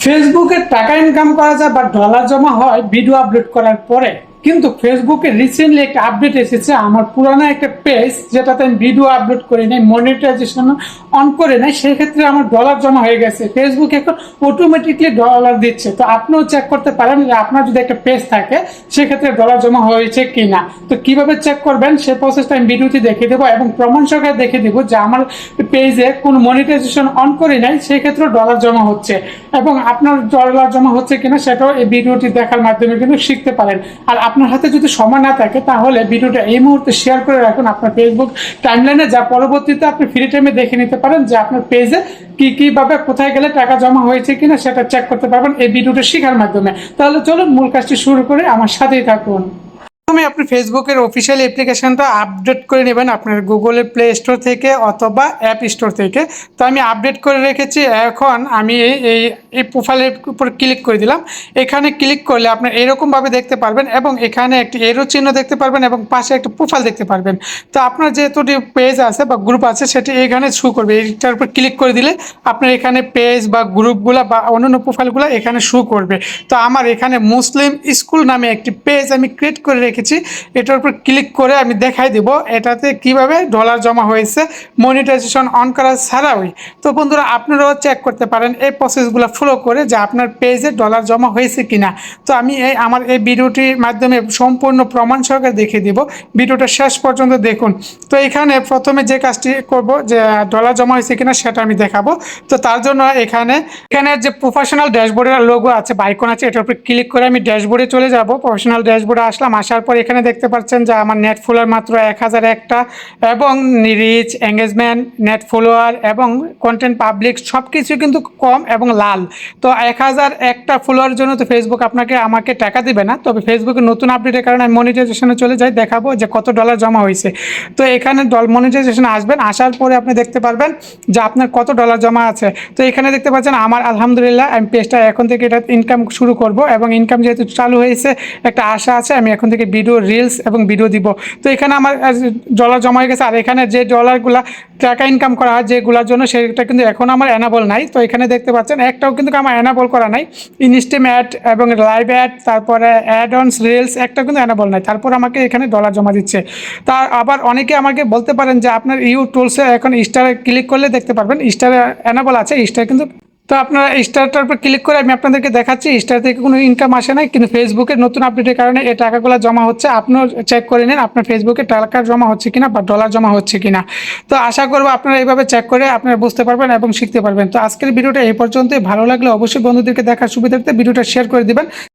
ফেসবুকে টাকা ইনকাম করা যায় বা ডলার জমা হয় ভিডিও আপলোড করার পরে। কিন্তু ফেসবুকে রিসেন্টলি একটা আপডেট এসেছে, আমার পুরানো একটা পেজ যেটাতে আমি ভিডিও আপলোড করি নাই মনিটাইজেশন অন করে নাই, সেক্ষেত্রে আমার ডলার জমা হয়ে গেছে। ফেসবুক এখন অটোমেটিকলি ডলার দিচ্ছে। তো আপনিও চেক করতে পারেন যে আপনার যদি একটা পেজ থাকে, সেক্ষেত্রে ডলার জমা হয়েছে কিনা। তো কীভাবে চেক করবেন, সে প্রসেসটা আমি ভিডিওতে দেখিয়ে দেবো এবং প্রমাণ সহকারে দেখে দেবো যে আমার পেজে কোনো মনিটাইজেশন অন করি নাই সেক্ষেত্রে ডলার জমা হচ্ছে। এবং আপনার ডলার জমা হচ্ছে কিনা, সেটাও এই ভিডিওটি দেখার মাধ্যমে কিন্তু শিখতে পারেন। আর আপনার হাতে যদি সময় না থাকে, তাহলে ভিডিওটা এই মুহূর্তে শেয়ার করে রাখুন আপনার ফেসবুক টাইমলাইনে যা পরবর্তীতে আপনি ফ্রি টাইমে দেখে নিতে পারেন যে আপনার পেজে কি কীভাবে কোথায় গেলে টাকা জমা হয়েছে কিনা সেটা চেক করতে পারবেন এই ভিডিওটা শেখার মাধ্যমে। তাহলে চলুন মূল কাজটি শুরু করে, আমার সাথেই থাকুন। প্রথমে আপনি ফেসবুকের অফিসিয়াল অ্যাপ্লিকেশনটা আপডেট করে নেবেন আপনার গুগলের প্লে স্টোর থেকে অথবা অ্যাপ স্টোর থেকে। তো আমি আপডেট করে রেখেছি, এখন আমি এই- এই প্রোফাইলের উপর ক্লিক করে দিলাম। এখানে ক্লিক করলে আপনার এরকমভাবে দেখতে পারবেন এবং এখানে একটি এরো চিহ্ন দেখতে পারবেন এবং পাশে একটা প্রোফাইল দেখতে পারবেন। তো আপনার যেহেতু পেজ আছে বা গ্রুপ আছে, সেটি এখানে শু করবে। এইটার উপর ক্লিক করে দিলে আপনার এখানে পেজ বা গ্রুপগুলো বা অন্যান্য প্রোফাইলগুলো এখানে শু করবে। তো আমার এখানে মুসলিম স্কুল নামে একটি পেজ আমি ক্রিয়েট করে রেখেছি। এটার উপর ক্লিক করে আমি দেখাই দেব এটাতে কীভাবে ডলার জমা হয়েছে মনিটাইজেশন অন করা ছাড়াই। তো বন্ধুরা, আপনারাও চেক করতে পারেন এই প্রসেসগুলো ফলো করে যে আপনার পেজে ডলার জমা হয়েছে কিনা। তো আমি এই আমার এই ভিডিওটির মাধ্যমে সম্পূর্ণ প্রমাণ সহকারে দেখিয়ে দিব। ভিডিওটা শেষ পর্যন্ত দেখুন। তো এখানে প্রথমে যে কাজটি করব যে ডলার জমা হয়েছে কিনা সেটা আমি দেখাবো। তো তার জন্য এখানে এখানে যে প্রফেশনাল ড্যাশবোর্ডের লোগো আছে বা আইকন আছে, এটার উপর ক্লিক করে আমি ড্যাশবোর্ডে চলে যাব। প্রফেশনাল ড্যাশবোর্ডে আসলাম, আসার পর এখানে দেখতে পাচ্ছেন যে আমার নেট ফলোয়ার মাত্র এক হাজার একটা এবং রিচ এঙ্গেজমেন্ট নেট ফলোয়ার এবং কন্টেন্ট পাবলিক সব কিছু কিন্তু কম এবং লাল। তো এক হাজার একটা ফলোয়ার জন্য তো ফেসবুক আপনাকে আমাকে টাকা দিবে না। তবে ফেসবুকে নতুন আপডেটের কারণে আমি মনিটাইজেশনে চলে যাই, দেখাবো যে কত ডলার জমা হয়েছে। তো এখানে ডল মনিটাইজেশনে আসবেন, আসার পরে আপনি দেখতে পারবেন যে আপনার কত ডলার জমা আছে। তো এখানে দেখতে পাচ্ছেন আমার আলহামদুলিল্লাহ আমি পেজটা এখন থেকে এটা ইনকাম শুরু করব এবং ইনকাম যেহেতু চালু হয়েছে, একটা আশা আছে, আমি এখন থেকে ভিডিও রিলস এবং ভিডিও দিব। তো এখানে আমার ডলার জমা হয়ে গেছে। আর এখানে যে ডলারগুলা টাকা ইনকাম করা হয়, যেগুলোর জন্য সেটা কিন্তু এখন আমার অ্যানাবল নাই। তো এখানে দেখতে পাচ্ছেন, একটাও কিন্তু আমার অ্যানাবল করা নাই। ইনস্টেম অ্যাড এবং লাইভ অ্যাড তারপরে অ্যাড অনস রিলস একটা কিন্তু অ্যানাবল নাই। তারপর আমাকে এখানে ডলার জমা দিচ্ছে। তার আবার অনেকে আমাকে বলতে পারেন যে, আপনার ইউ টুলসে এখন স্টারে ক্লিক করলে দেখতে পারবেন স্টারে অ্যানাবল আছে স্টার কিন্তু তো আপনারা স্টারটার উপর ক্লিক করে আমি আপনাদেরকে দেখাচ্ছি স্টার থেকে কোনো ইনকাম আসে না কিন্তু ফেসবুকের নতুন আপডেটের কারণে এই টাকাগুলো জমা হচ্ছে। আপনিও চেক করে নিন, আপনার ফেসবুকে টাকা জমা হচ্ছে কিনা বা ডলার জমা হচ্ছে কিনা। তো আশা করব আপনারা এইভাবে চেক করে আপনারা বুঝতে পারবেন এবং শিখতে পারবেন। তো আজকের ভিডিওটা এই পর্যন্তই। ভালো লাগলে অবশ্যই বন্ধুদেরকে দেখার সুবিধার্থে ভিডিওটা শেয়ার করে দিবেন।